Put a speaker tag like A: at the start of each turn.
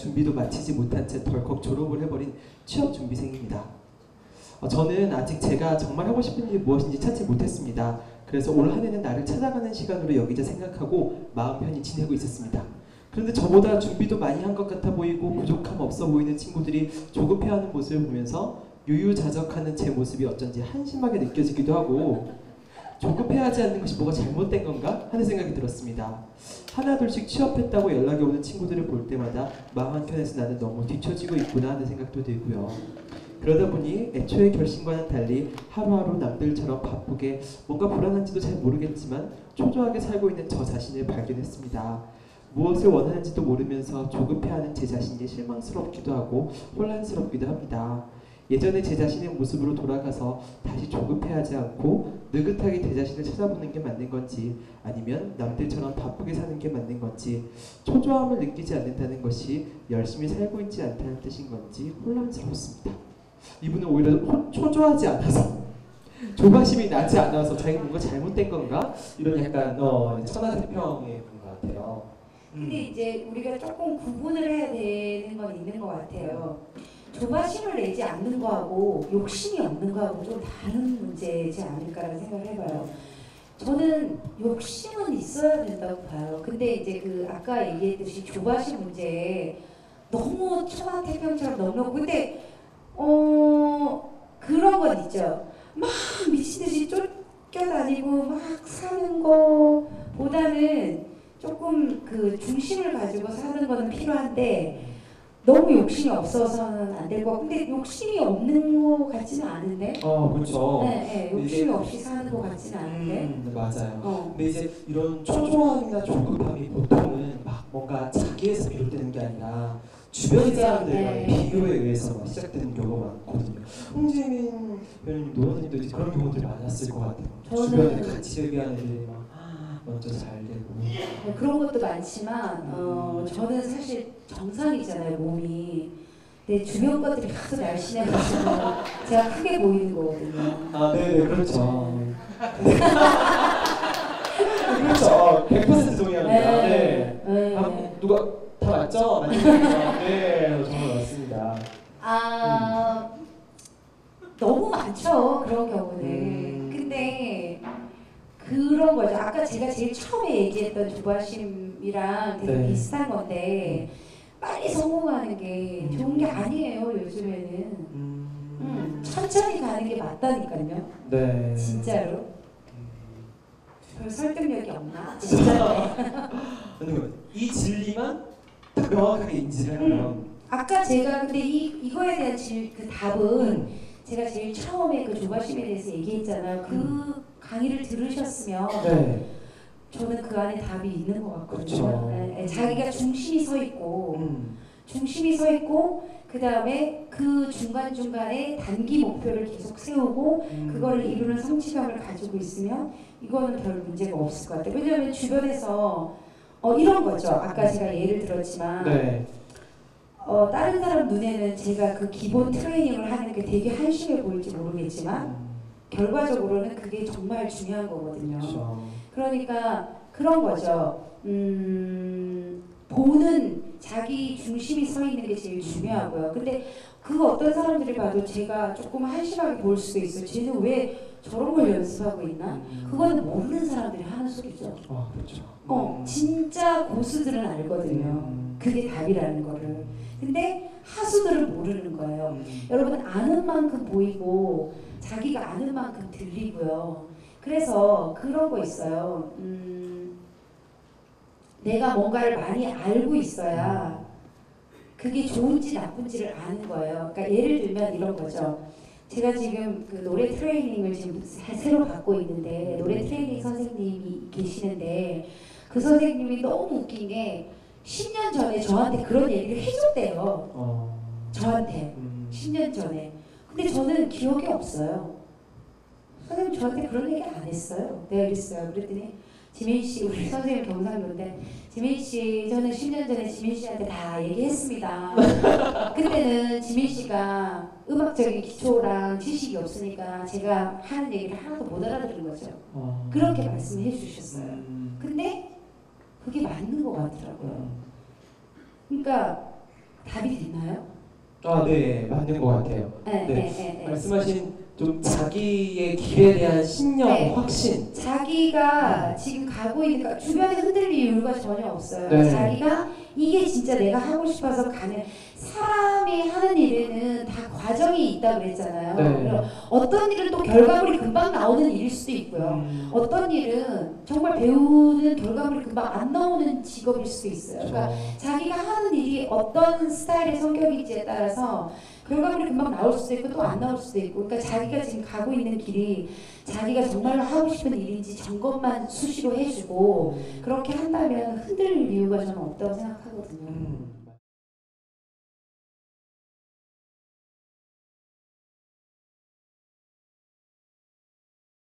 A: 준비도 마치지 못한 채 덜컥 졸업을 해버린 취업 준비생입니다. 어, 저는 아직 제가 정말 하고 싶은 일이 무엇인지 찾지 못했습니다. 그래서 올 한 해는 나를 찾아가는 시간으로 여기자 생각하고 마음 편히 지내고 있었습니다. 그런데 저보다 준비도 많이 한 것 같아 보이고 부족함 없어 보이는 친구들이 조급해하는 모습을 보면서 유유자적하는 제 모습이 어쩐지 한심하게 느껴지기도 하고 조급해하지 않는 것이 뭐가 잘못된 건가 하는 생각이 들었습니다. 하나둘씩 취업했다고 연락이 오는 친구들을 볼 때마다 마음 한켠에서 나는 너무 뒤처지고 있구나 하는 생각도 들고요. 그러다 보니 애초에 결심과는 달리 하루하루 남들처럼 바쁘게 뭔가 불안한지도 잘 모르겠지만 초조하게 살고 있는 저 자신을 발견했습니다. 무엇을 원하는지도 모르면서 조급해하는 제 자신이 실망스럽기도 하고 혼란스럽기도 합니다. 예전에 제 자신의 모습으로 돌아가서 다시 조급해하지 않고 느긋하게 제 자신을 찾아보는 게 맞는 건지 아니면 남들처럼 바쁘게 사는 게 맞는 건지 초조함을 느끼지 않는다는 것이 열심히 살고 있지 않다는 뜻인 건지 혼란스럽습니다. 이분은 오히려 호- 초조하지 않아서 조바심이 나지 않아서 자기가 뭔가 잘못된 건가 이런 약간 어, 천하태평의 분 같아요. 음.
B: 근데 이제 우리가 조금 구분을 해야 되는 건 있는 것 같아요. 조바심을 내지 않는 거하고 욕심이 없는 거하고 좀 다른 문제지 않을까라는 생각을 해봐요. 저는 욕심은 있어야 된다고 봐요. 근데 이제 그 아까 얘기했듯이 조바심 문제에 너무 천하태평처럼 너무 근데 어 그런 건 있죠. 막 미친 듯이 쫓겨다니고 막 사는 거보다는 조금 그 중심을 가지고 사는 거는 필요한데 너무 욕심이 없어서는 안 될 것 같고 근데 욕심이 없는 것 같지는 않은데
A: 어 그렇죠.
B: 네, 네, 욕심이 없이 사는 것 같지는 않은데
A: 음, 맞아요.
B: 어.
A: 근데 이제 이런 초조함이나 조급함이 보통은 막 뭔가 자기에서 비롯되는 게 아니라 주변 사람들과의
B: 네.
A: 비교에 의해서 막 시작되는 경우가 많거든요. 홍지민 변호님도 원님도 이제 그런 경우들이 많았을 것 같아요. 주변에 같이 데뷔하는 애들이 막 먼저 잘 되고.
B: 뭐 그런 것도 많지만 어, 저는 사실 정상이잖아요 몸이 근데 주변 것들이 하도 날씬해가지고 제가 크게 보이는 거거든요
A: 아, 네, 네, 그렇죠. 그렇죠. 100% 동의합니다. 네.
B: 네.
A: 아, 누가 다 맞죠? 네, 정말 맞습니다.
B: 아 너무 많죠 그런 경우는
A: 음.
B: 근데 그런 거죠. 아까 제가 제일 처음에 얘기했던 조바심이랑 되게
A: 네.
B: 비슷한 건데 빨리 성공하는 게
A: 음.
B: 좋은 게 아니에요 요즘에는.
A: 음,
B: 음, 천천히 가는 게 맞다니까요.
A: 네.
B: 진짜로.
A: 음.
B: 별 설득력이 없나? 진짜.
A: 근데 이 진리만 딱 명확하게 인지를 하면
B: 아까 제가 근데 이 이거에 대한 질, 그 답은 제가 제일 처음에 그 조바심에 대해서 얘기했잖아요. 그 강의를 들으셨으면
A: 네.
B: 저는 그 안에 답이 있는 것 같거든요.
A: 그렇죠.
B: 네, 네, 자기가 중심이 서 있고
A: 음.
B: 중심이 서 있고 그 다음에 그 중간 중간에 단기 목표를 계속 세우고
A: 음.
B: 그거를 이루는 성취감을 가지고 있으면 이거는 별 문제가 없을 것 같아요. 왜냐하면 주변에서 어 이런 거죠. 아까 제가 예를 들었지만
A: 네.
B: 어, 다른 사람 눈에는 제가 그 기본 트레이닝을 하는 게 되게 한심해 보일지 모르겠지만
A: 음.
B: 결과적으로는 그게 정말 중요한 거거든요.
A: 그렇죠.
B: 그러니까 그런 거죠. 음, 보는 자기 중심이 서 있는 게 제일 중요하고요. 근데 그 어떤 사람들이 봐도 제가 조금 한심하게 보일 수도 있어요. 쟤는 왜 저런 걸 연습하고 있나?
A: 음.
B: 그거는 모르는 사람들이 하는 소리죠.
A: 아, 그렇죠.
B: 어,
A: 음.
B: 진짜 고수들은 알거든요.
A: 음.
B: 그게 답이라는 거를. 근데 하수들은 모르는 거예요.
A: 음.
B: 여러분 아는 만큼 보이고 자기가 아는 만큼 들리고요. 그래서 거 있어요. 음, 내가 뭔가를 많이 알고 있어야 그게 좋은지 나쁜지를 아는 거예요. 그러니까 예를 들면 이런 거죠. 제가 지금 그 노래 트레이닝을 지금 새- 새로 받고 있는데 노래 트레이닝 선생님이 계시는데 그 선생님이 너무 웃긴 게 10년 전에 저한테 그런 얘기를 해줬대요.
A: 어.
B: 저한테
A: 음.
B: 10년 전에. 근데 저는 기억이 없어요. 선생님 저한테 그런 얘기 안 했어요. 내가 그랬어요. 그랬더니 지민 씨 우리 선생님 경상도인데 지민 씨 저는 10년 전에 지민 씨한테 다 얘기했습니다. 그때는 지민 씨가 음악적인 기초랑 지식이 없으니까 제가 하는 얘기를 하나도 못 알아들은 거죠.
A: 어.
B: 그렇게 말씀해 주셨어요.
A: 음.
B: 근데 같더라고요.
A: 음.
B: 그러니까 답이 됐나요?
A: 아, 네, 맞는 것 같아요.
B: 네,
A: 네.
B: 네, 네, 네.
A: 말씀하신 좀 자기의 길에 대한 신념,
B: 네.
A: 확신.
B: 자기가 지금 가고 있는 그러니까 주변에 흔들릴 이유가 전혀 없어요.
A: 네.
B: 자기가 이게 진짜 내가 하고 싶어서 가는 사람이 하는 일에는 다 과정이 있다 그랬잖아요.
A: 네.
B: 어떤 일은 또 결과물이 금방 나오는 일일 수도 있고요.
A: 음,
B: 어떤 일은 정말 배우는 결과물이 금방 안 나오는 직업일 수도 있어요. 그러니까
A: 그렇죠.
B: 자기가 하는 일이 어떤 스타일의 성격인지에 따라서 결과물이 금방 나올 수도 있고 또 안 나올 수도 있고 그러니까 자기가 지금 가고 있는 길이 자기가 정말로 하고 싶은 일인지 점검만 수시로 해주고 그렇게 한다면 흔들릴 이유가 저는 없다고 생각하거든요.
A: 음,